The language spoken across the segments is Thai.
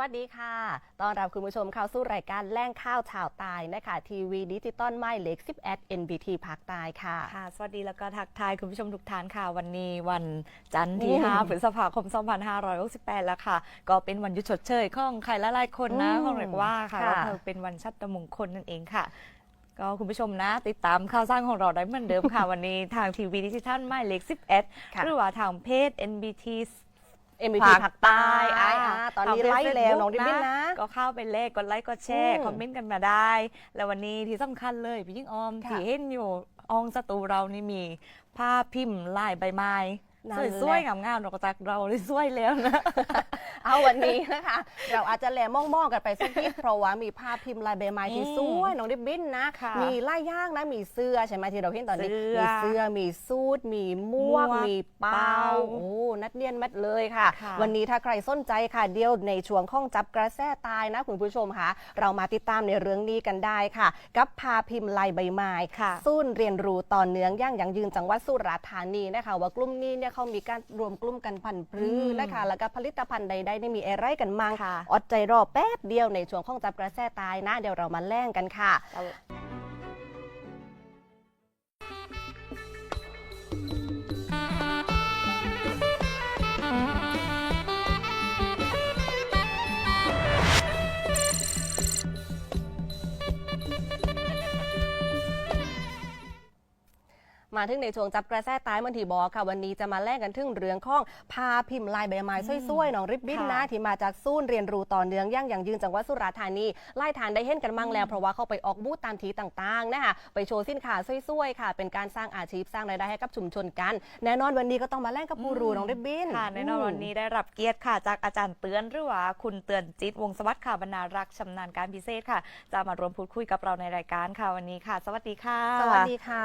วัสดีค่ะต้อนรับคุณผู้ชมเข้าสู่รายการแล่งข้าวชาวใตายนะคะ ทีวีดิจิตอลไม่เล็ก11 NBT ภาคใต้ค่ะ ค่ะ สวัสดีแล้วก็ทักทายคุณผู้ชมทุกท่านค่ะ วันนี้วันจันทร์ที่อืม5พฤษภาคม 2568 แล้วค่ะ ก็เป็นวันหยุดชดเชยของใครหลายๆคนนะอืมของเรียกว่าค่ะค่ะก็คือเป็นวันชัตรมงคลนั่นเองค่ะก็คุณผู้ชมนะ ติดตามข่าวสร้างของเราได้เหมือนเดิมค่ะ วันนี้ทางทีวีดิจิทัลไม่เล็ก11ค่ะหรือว่าทางเพจ NBT NBT ภาคใต้อ่าอ่าตอนนี้ทางไล่เพจแล้ว Facebook น้องดิบินนะ ก็เข้าไปเลขกดไลค์กดแชร์อืมคอมเมนต์กันมาได้ แล้ววันนี้ที่สำคัญเลยพี่ยิ่งออมค่ะที่เห็นอยู่อองสตูเรานี่มีภาพพิมพ์ลายใบไม้นั่นแหละ สวยๆงามๆเราก็จากเราเลยสวยแล้วนะ เอาวันนี้นะคะ เราอาจจะแหลมมองๆกันไปสักนิดเพราะว่ามีภาพพิมพ์ลายใบไม้ที่อืมสวยน้องดิบบินนะ ค่ะมีไล่ย่างนะ มีเสื้อใช่ไหมที่เราเห็นตอนนี้ เสื้อมีเสื้อ มีสูทมีหมวก หมวกมีเป้า เป้าโอ้ นัดเนียนมัดเลยค่ะ ค่ะ วันนี้ถ้าใครสนใจค่ะ เดียวในช่วงข้องจับกระแสตายนะคุณผู้ชมค่ะ เรามาติดตามในเรื่องนี้กันได้ค่ะ กับภาพพิมพ์ลายใบไม้ ค่ะ ศูนย์เรียนรู้ต่อเนื่องย่างยังยืนจังหวัดสุราษฎร์ธานีนะคะว่ากลุ่มนี้เนี่ยเขามีการรวมกลุ่มกันพันธุ์ปรืออมนะคะ แล้วก็ผลิตภัณฑ์ใดๆนี่มีอะไรกันมั่งอดใจรอแป๊บเดียวในช่วงข้องจับกระแสตายนะ เดี๋ยวเรามาแล่งกันค่ะ มาถึงในช่วงจับกระแสตายเมื่อทีบอกค่ะ วันนี้จะมาแลกกันถึงเรื่องของพาพิมพ์ลายใบไม้สวยๆน้องริบบิ้นนะค่ะที่มาจากศูนย์เรียนรู้ต่อเนื่องย่างอย่างยืนจังหวัดสุราษฎร์ธานีไล่ทานได้เห็นกันมั่งแล้วเพราะว่าเขาไปออกบูธตามทีต่างๆนะคะไปโชว์สินค้าสวยๆค่ะ เป็นการสร้างอาชีพสร้างรายได้ให้กับชุมชนกัน แน่นอนวันนี้ก็ต้องมาแลกกับผู้รู้น้องริบบิ้นค่ะในนอนวันนี้ได้รับเกียรติค่ะ จากอาจารย์เตือนหรือว่าคุณเตือนจิตวงศ์สวัสดิ์ค่ะบรรณารักษ์ชำนาญการพิเศษค่ะ จะมารวมพูดคุยกับเราในรายการค่ะวันนี้ค่ะ สวัสดีค่ะ สวัสดีค่ะ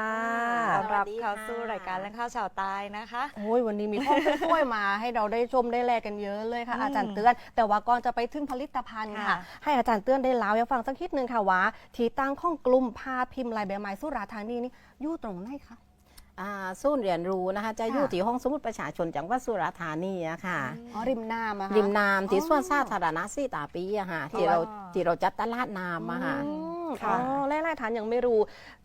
ต้อนรับสวัสดีเข้าค่ะสู่รายการและข้าวชาวใตายนะคะ โอ้ยวันนี้มีข้อสวยๆมาให้เราได้ชมได้แลกกันเยอะเลยค่ะอืมอาจารย์เตือน แต่ว่าก่อนจะไปถึงผลิตภัณฑ์ค่ะค่ะ ให้อาจารย์เตือนได้เล่าให้ฟังสักนิดนึงค่ะว่าที่ตั้งของกลุ่มพาพิมพ์ลายใบไม้สุราษฎร์ธานีนี่อยู่ตรงไหนคะอ่าศูนย์เรียนรู้นะคะจะค่ะอยู่ที่ห้องสมุดประชาชนจังหวัดสุราษฎร์ธานีอะค่ะอ๋อริมน้ำอะคะริมน้ำที่อ๋อส่วนสาธารณะสีตาปีอะค่ะที่เราอ๋อที่เราจัดตลาดน้ำอะค่ะ อืมค่ะอ๋อไล่ๆฐานยังไม่รู้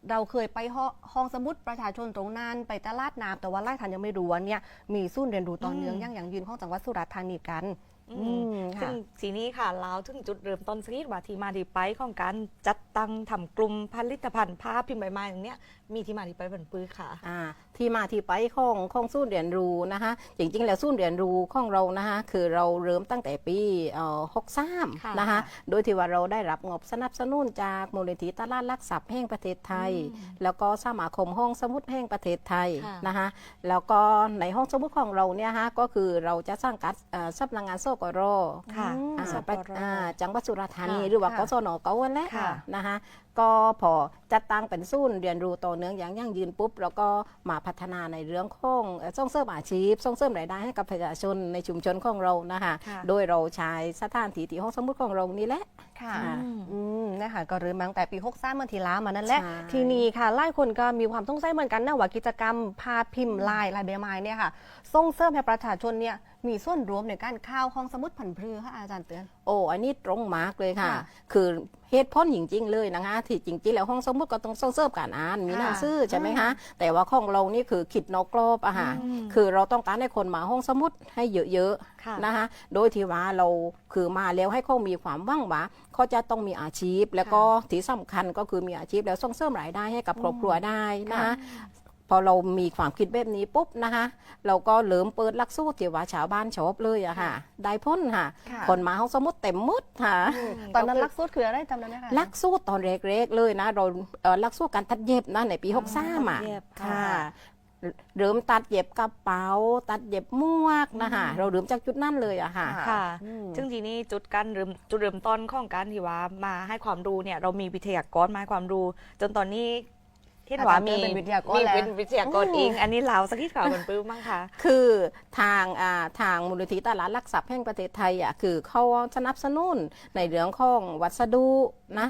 เราเคยไปห้องห้องสมุดประชาชนตรงนั้นไปตลาดน้ำแต่ว่าไล่ฐานยังไม่รู้ว่าเนี่ยมีศูนย์เรียนรู้ต่อเนื่องอืมอย่างอย่างยืนของจังหวัดสุราษฎร์ธานีกัน อือืมมซึ่ค่ะงทีนี้ค่ะเราถึงจุดเริ่มต้นสักนิดว่าที่มาที่ไปของการจัดตั้งทำกลุ่มผลิตภัณฑ์ผ้าพิมพ์ใบไม้อย่างเนี้ยมีที่มาที่ไปเป็นปื้อค่ะ อ่า ที่มาที่ไปของของศูนย์เรียนรู้นะคะจริงๆ แล้วศูนย์เรียนรู้ของเรานะคะคือเราเริ่มตั้งแต่ปีเอ่อหกสามค่ะนะคะโดยที่ว่าเราได้รับงบสนับสนุนจากมูลนิธิตลาดหลักทรัพย์แห่งประเทศไทย แล้วก็สมาคมห้องสมุดแห่งประเทศไทยค่ะนะคะแล้วก็ในห้องสมุดของเราเนี่ยฮะก็คือเราจะสร้างกัดเอ่อสำนักงานโซกรค่ะอืมอ่าสปไปรอ่าจังหวัดสุราษฎร์ธานีค่ะหรือว่าค่ะกศนเก่าวันแหละค่ะนะคะ ก็พอจัดตั้งเป็นศูนย์เรียนรู้ต่อเนื่องอย่างยั่งยืนปุ๊บแล้วก็มาพัฒนาในเรื่องของเอ่อส่งเสริมอาชีพส่งเสริมรายได้ให้กับประชาชนในชุมชนของเรานะคะค่ะโดยเราใช้สถานที่ที่ห้องสมุดของเรานี่แหละค่ะค่ะอืมนะคะก็เริ่มมาตั้งแต่ปี6ซ่าเมื่อทีล้ามานั่นแหละ ใช่ ทีนี้ค่ะไล่คนก็มีความสงสัยเหมือนกันนะว่ากิจกรรมพาพิมพ์ลายลายใบไม้เนี่ยค่ะ ส่งเสริมให้ประชาชนเนี่ยมีส่วนร่วมในการเข้าวห้องสมุดผันพรือค่ะอาจารย์เตือน โอ้ อันนี้ตรงมากเลยค่ะ ค่ะคือเหตุผลจริงๆเลยนะคะที่จริงๆแล้วห้องสมุดก็ต้องส่งเสริมการอ่าน มีหนังสือใช่ไหมคะ แต่ว่าของเรานี่คือคิดนอกกรอบอะค่ะ อืม คือเราต้องการให้คนมาห้องสมุดให้เยอะค่ะๆ นะคะโดยที่ว่าเราคือมาแล้วให้เขามีความหว่างว่าเขาจะต้องมีอาชีพ แล้วก็ที่สำคัญก็คือมีอาชีพแล้วส่งเสริมรายได้ให้กับครอบครัวได้นะคะพอเรามีความคิดแบบนี้ปุ๊บนะคะ เราก็เริ่มเปิดหลักสูตรที่ว่าชาวบ้านชอบเลยอะค่ะ ได้พ้นค่ะค่ะคนมาห้องสมุดเต็มหมดค่ะ ตอนนั้นลักสูตรคืออะไรจำได้ไหมคะหลักสูตรตอนแรกๆเลยนะเราเอ่อหลักสูตรการตัดเย็บนะในปีหกสามอะตัดเย็บค่ะค่ะ เริ่มตัดเย็บกระเป๋า ตัดเย็บหมวกนะคะเราเริ่มจากจุดนั้นเลยอะค่ะค่ะอืมซึ่งทีนี้จุดการเริ่มจุดเริ่มต้นของการที่ว่ามาให้ความรู้เนี่ยเรามีวิทยากรมาให้ความรู้ จนตอนนี้ที่ว่ามีอาจารย์เป็นวิทยากรมีแล้วเป็นวิทยากรเองอันนี้เราสักทีข่าวกันปื้มบ้างค่ะคือทางอ่าทางมูลนิธิตลาดหลักทรัพย์แห่งประเทศไทยอะคือเขาสนับสนุนในเรื่องของวัสดุนะ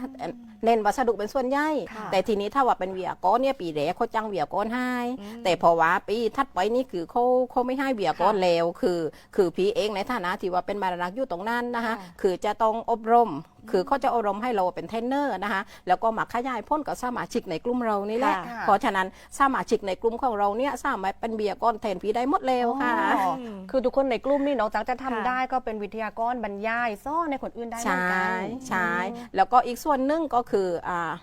เน้นวัสดุเป็นส่วนใหญ่ค่ะแต่ทีนี้ถ้าว่าเป็นเวียก้อนเนี่ยปีแรกเขาจ้างเวียก้อนให้ อืมแต่พอว่าปีทัดไปนี่คือเขาเขาไม่ให้เวียก้อนค่ะแล้วคือ คือพี่เองในฐานะที่ว่าเป็นบารักอยู่ตรงนั้นนะคะค่ะ คือจะต้องอบรม คือเขาจะอบรมให้เราเป็นเทรนเนอร์นะคะแล้วก็มาขยายพ้นกับสมาชิกในกลุ่มเรานี่แหละค่ะ เพราะฉะนั้นสมาชิกในกลุ่มของเราเนี่ยสามารถเป็นเบียร์ก้อนแทนพี่ได้หมดแล้วค่ะ อ๋อคือทุกคนในกลุ่มนี่นอกจากจะทำค่ะ ได้ก็เป็นวิทยากรบรรยายซ่อนในคนอื่นได้เหมืใช่อนกัน ใช่แล้วก็อีกส่วนหนึ่งก็คืออ่า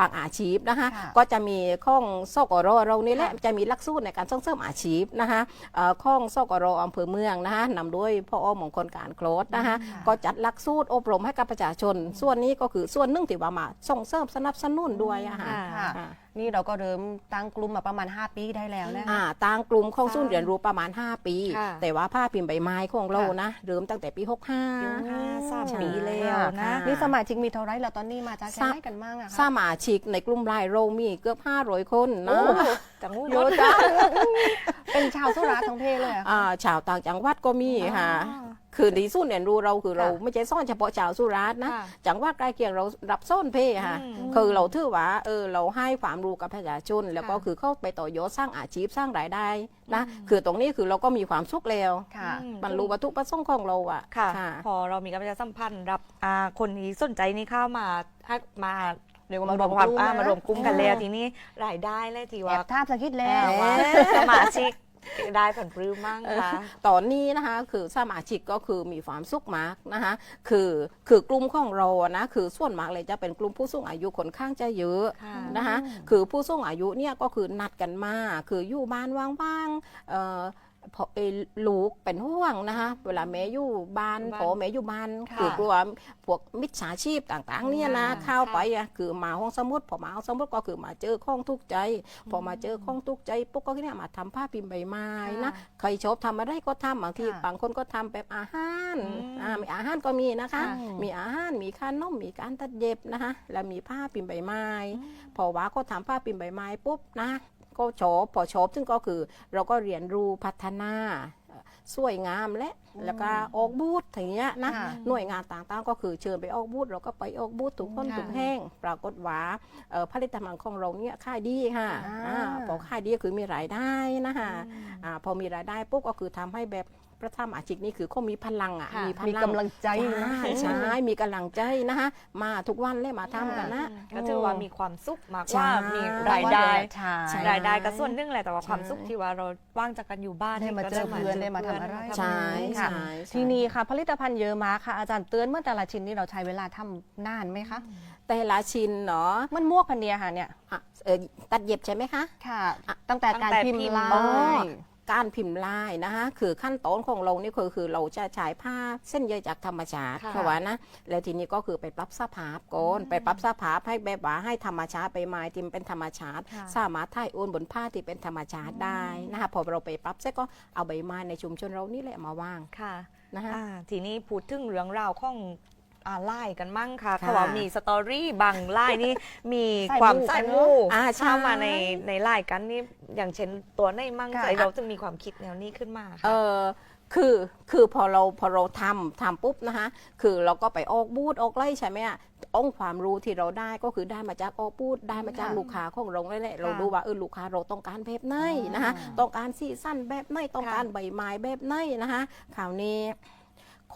บางอาชีพนะคะค่ะก็จะมีข้องสกรเรานี่แหละจะมีหลักสูตรในการส่งเสริมอาชีพนะคะเอ่อข้องสกรอำเภอเมืองนะคะนำด้วยพ่ออ้อมมงคลการโคลดนะคะก็จัดหลักสูตรอบรมให้กับประชาชน ส่วนนี้ก็คือส่วนหนึ่งที่ว่ามาส่งเสริมสนับสนุนด้วยอะค่ะ ค่ะ อ่า นี่เราก็เริ่มตั้งกลุ่มมาประมาณ 5 ปีได้แล้วนะคะ อ่าต่างกลุ่มของศูนย์เรียนรู้ประมาณ 5 ปี ค่ะ แต่ว่าผ้าพิมพ์ใบไม้ของเราค่ะนะ เริ่มตั้งแต่ปี65อ่าสามปีแล้วนะค่ะนี่สมาชิกมีเท่าไรแล้วตอนนี้มาจากแค่ไหนกันบ้างอะสคะมาชิกในกลุ่มไลน์เรามีเกือบ 500 คนนะ จังหูเยอะจัง เป็นชาวสุราษฎร์ทั้งเพศเลยเหรอคะ อ่าชาวต่างจังหวัดก็มีค่ะคือ ในศูนย์เรียนรู้เราคือเราไม่ใช่ซ่อนเฉพาะชาวสุราษฎร์นะค่ะจังหวัดใกล้เคียงเรารับซ่อนเพค่ะอืมคือเราถือว่าเออเราให้ความรู้กับประชาชนแล้วก็ค่ะ คือเข้าไปต่อยอดสร้างอาชีพสร้างรายได้นะคือตรงนี้คือเราก็มีความสุขแล้วค่ะ อืม บรรลุวัตถุประสงค์ของเราอะค่ะ ค่ะ พอเรามีการประชาสัมพันธ์รับอ่าคนที่สนใจนี่เข้ามาให้มาเรียกว่าารรมามววมมความกลุ่มอ่านะมารวมกลุ่มกันแล้วอืมทีนี้รายได้เลยทีแอว่าบท่าบสังคิดแล้วแหมสมาชิก ได้ผลปลื้มมั่งคะตอนนี้นะคะคือสมาชิกก็คือมีความสุขมากนะคะคือคือกลุ่มของเราอะนะคือส่วนมากเลยจะเป็นกลุ่มผู้สูงอายุค่อนข้างจะเยอะค่ะนะคะคือผู้สูงอายุเนี่ยก็คือนัดกันมาคืออยู่บ้านว่างๆเอ่อ พอเอ่อลูกเป็นห่วงนะคะเวลาแม่อยู่บ้านบ้านพอแม่อยู่บ้านค่ะคือกลัวพวกมิจฉาชีพต่างๆ เนี่ยนะอ่าเข้าไปอะคือมาห้องสมุดพอมาห้องสมุดก็คือมาเจอข้องทุกข์ใจ พอมาเจอข้องทุกข์ใจปุ๊บก็เนี่ยมาทำผ้าพิมพ์ใบไม้นะใครชอบทำอะไรก็ทำบางทีค่ะบางคนก็ทำแบบอาหารอืมอ่ามีอาหารก็มีนะคะ ค่ะ มีอาหารมีขนมมีการตัดเย็บนะคะแล้วมีผ้าพิมพ์ใบไม้ พอว่าก็ทำผ้าพิมพ์ใบไม้ปุ๊บนะ ก็ชอบพอชอบซึ่งก็คือเราก็เรียนรู้พัฒนาเอ่อสวยงามและแล้วก็ออกบูธอย่างเงี้ยนะค่ะหน่วยงานต่างๆ ก็คือเชิญไปออกบูธเราก็ไปออกบูธทุกคนค่ะทุกแห่งปรากฏว่าเอ่อผลิตภัณฑ์ของเราเนี่ยขายดีค่ะอ่าอ่าพอขายดีก็คือมีรายได้นะคะอ่าพอมีรายได้ปุ๊บก็คือทำให้แบบ พระธรรมอาชิกนี่คือเขามีพลังอะค่ะมีพมีลังกำลังใจใช่นะใช่มีกำลังใจนะคะมาทุกวันเลยมาทำกันนะก็ถือว่ามีความสุขมากใช่ว่ามีรายได้ใช่ใช่รายได้ก็ส่วนหนึ่งแหละแต่ว่าใช่ความสุขที่ว่าเราว่างจากกันอยู่บ้านได้มาก็เจอเพื่อนได้มาทำอะไรใช่ค่ะใช่ทีนี้ค่ะผลิตภัณฑ์เยอะมากค่ะอาจารย์เตือนเมื่อแต่ละชิ้นนี่เราใช้เวลาทำนานไหมคะแต่ละชิ้นเนาะมันมวกพันเดียค่ะเนี่ยอะเออตัดเย็บใช่ไหมคะค่ะอะตั้งแต่การตั้งแต่พิมพ์พิมพ์ลาอ๋อย การพิมพ์ลายนะคะคือขั้นตอนของเรานี่คือคือเราจะใช้ผ้าเส้นใยจากธรรมชาติค่ะเพราะว่านะแล้วทีนี้ก็คือไปปรับสภาพก่อนไปปรับสภาพให้แบบว่าให้ธรรมชาติไปไม้ที่มันเป็นธรรมชาติ ค่ะ สามารถถ่ายโอนบนผ้าที่เป็นธรรมชาติได้นะคะพอเราไปปรับเสร็จก็เอาใบไม้ในชุมชนเรานี่แหละมาวางค่ะนะคะ อ่าทีนี้พูดถึงเรื่องราวของ อ่าไล่กันมั่งค่ะค่ะเขาว่ามีสตอรี่บางไล่นี่ มีใส่ความหมู่ใส่กันหเนอะมู่อ่าใช่เข้ามาในในไล่กันนี่อย่างเช่นตัวในมั่งค่ะ ใจเราจึงมีความคิดแนวนี้ขึ้นมาเอค่ะ อคือคือพอเราพอเราทำทำปุ๊บนะคะคือเราก็ไปออกบูธออกไล่ใช่ไหมอะองค์ความรู้ที่เราได้ก็คือได้มาจากออกบูธได้มาจากค่ะลูกค้าของเรานั่นแหละเราค่ะดูว่าเออลูกค้าเราต้องการแบบไหนอ๋อนะคะต้องการสีสั้นแบบไหนต้องค่ะการใบไม้แบบไหนนะคะคราวนี้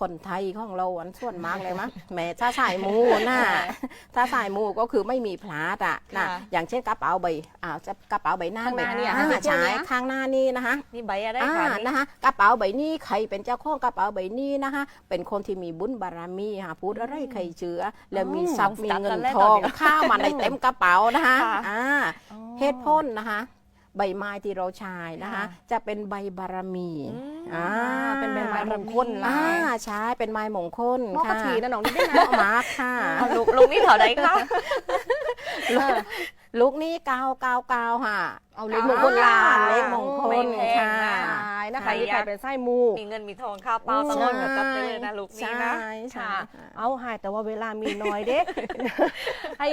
คนไทยของเราอันส่วนมากเลยมั้งแหม่ถ้าสายมูน่ะถ้าสายมูก็คือไม่มีพลาดอะนะค่ะอย่างเช่นกระเป๋าใบอ่าจะกระเป๋าใบหน้าข้างหน้าเนี่ยอ่ค่ะใช่ที่เที่ยวเนี้ยข้างหน้านี่นะคะนี่ใบอะไรอ่าคะนี่นะคะกระเป๋าใบนี้ใครเป็นเจ้าของกระเป๋าใบนี้นะคะ เป็นคนที่มีบุญบารมีค่ะพูดอะไรใครเชื่อแล้วมีทรัพย์มีเงินทองข้าวมาในเต็มกระเป๋านะคะค่ะอ่าเหตุผลนะคะ ใบไม้ที่เราใช้นะคะ ค่ะจะเป็นใบบารมีอืมอ่าเป็นใบไม้มงคลอ่าลายใช่เป็นไม้มงคลหม้อกระค่ะถีนะน้องนี่ได้เหนะมาะมากค่ะอ่าลูกลูกนี่เท่าไหร่คะ ลูกนี้เกาวกาวกาวค่ะเอาเล็กมงคลลายเล็กมงคลไม่แพงค่ะนะใช่ นะคะใครที่อยากใครเป็นไส้มู มีเงินมีทองค่าเปล่าตลอดแบบจัดไปเลยนะลูกนี่นะใช่ใช่ค่ะค่ะ เอาหายแต่ว่าเวลามีน้อยเด้ ให้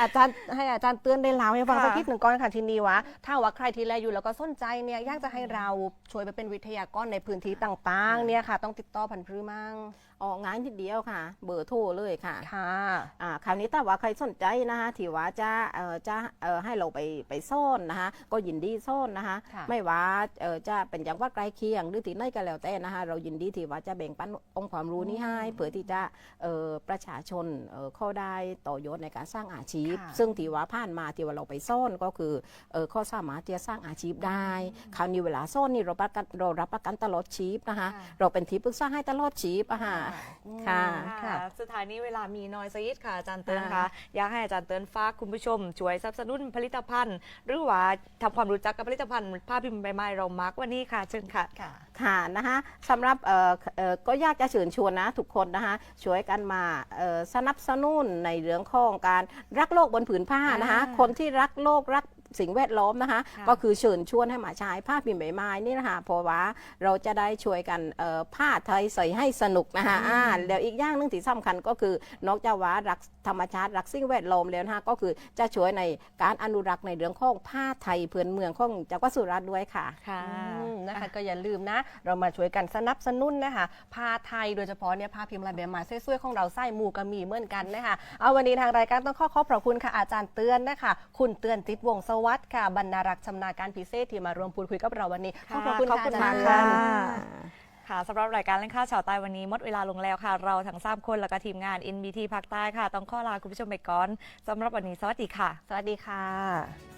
อาจารย์ให้อาจารย์เตือนได้เล่าให้ฟังค่ะ สักนิดหนึ่งก่อนค่ะทีนี้วะถ้าว่าใครที่แลอยู่แล้วก็สนใจเนี่ยอยากจะให้เราช่วยไปเป็นวิทยากรในพื้นที่ต่างๆเนี่ยค่ะ ต้องติดต่อพันธุ์พือมั่ง ออกงานทีเดียวค่ะ เบอร์โทรเลยค่ะ ค่ะ อ่าคราวนี้ถ้าว่าใครสนใจนะคะที่ว่าจะเอ่อจะเอ่อให้เราไปไปซ่อนนะคะ ก็ยินดีซ่อนนะคะ ค่ะ ไม่ว่าเอ่อจะเป็นจังหวัดใกล้เคียงหรือที่ไหนก็แล้วแต่นะคะ เรายินดีที่ว่าจะแบ่งปันองค์ความรู้นี้ให้เพื่อที่จะเอ่อประชาชนเอ่อเข้าได้ต่อยอดในการสร้างอาชีพ ค่ะ ซึ่งที่ว่าผ่านมาที่ว่าเราไปซ่อนก็คือเอ่อเขาสามารถที่จะสร้างอาชีพได้ คราวนี้เวลาซ่อนนี่เราประกันเรารับประกันตลอดชีพนะคะ ค่ะ เราเป็นที่ปรึกษาให้ตลอดชีพอะค่ะค่ะค่ะสุดท้ายนี้เวลามีน้อยสักนิดค่ะอาจารย์เตือนค่ะค่ะ อยากให้อาจารย์เตือนฝากคุณผู้ชม ช่วยสนับสนุนผลิตภัณฑ์ หรือว่าทำความรู้จักกับผลิตภัณฑ์ผ้าพิมพ์ใบไม้เรามากกว่านี้ค่ะเชิญค่ะ ค่ะ ค่ะนะคะสำหรับเอ่อเอ่อก็อยากจะเชิญชวนนะทุกคนนะคะช่วยกันมาเอ่อสนับสนุนในเรื่องของการรักโลกบนผืนผ้านะคะอ่า คนที่รักโลกรัก สิ่งแวดล้อมนะคะค่ะก็คือเชิญชวนให้มาใช้ผ้าพิมพ์ใบไม้นี่นะคะเพราะว่าเราจะได้ช่วยกันเอ่อผ้าไทยใส่ให้สนุกนะคะอ่าแล้วอีกอย่างหนึงที่สำคัญก็คือนอกจากว่ารักธรรมชาติรักสิ่งแวดล้อมแล้วนะคะก็คือจะช่วยในการอนุรักษ์ในเรื่องของผ้าไทยพื้นเมืองของจังหวัดสุราษฎร์ด้วยค่ะค่ะอืมนะคะก็อย่าลืมนะ เรามาช่วยกันสนับสนุนนะคะผ้าไทยโดยเฉพาะเนี่ยผ้าพิมพ์ลายแบบไม้สวยๆของเราไส้หมูกระมีเหมือนกันนะคะเอาวันนี้ทางรายการต้องขอขอบพระคุณค่ะอาจารย์เตือนนะคะคุณเตือนจิตวงศ์สวัสดิ์ค่ะบรรณารักษ์ชำนาญการพิเศษที่มาร่วมพูดคุยกับเราวันนี้ขอบพระคุณขอบค่ะคุณอาจารย์มากเตือนค่ะค่ะสำหรับรายการเล่นข้าวชาวใต้วันนี้หมดเวลาลงแล้วค่ะ เราทั้งสามคนแล้วก็ทีมงาน NBT ภาคใต้ค่ะ ต้องข้อลาคุณผู้ชมไปก่อนสำหรับวันนี้สวัสดีค่ะ สวัสดีค่ะ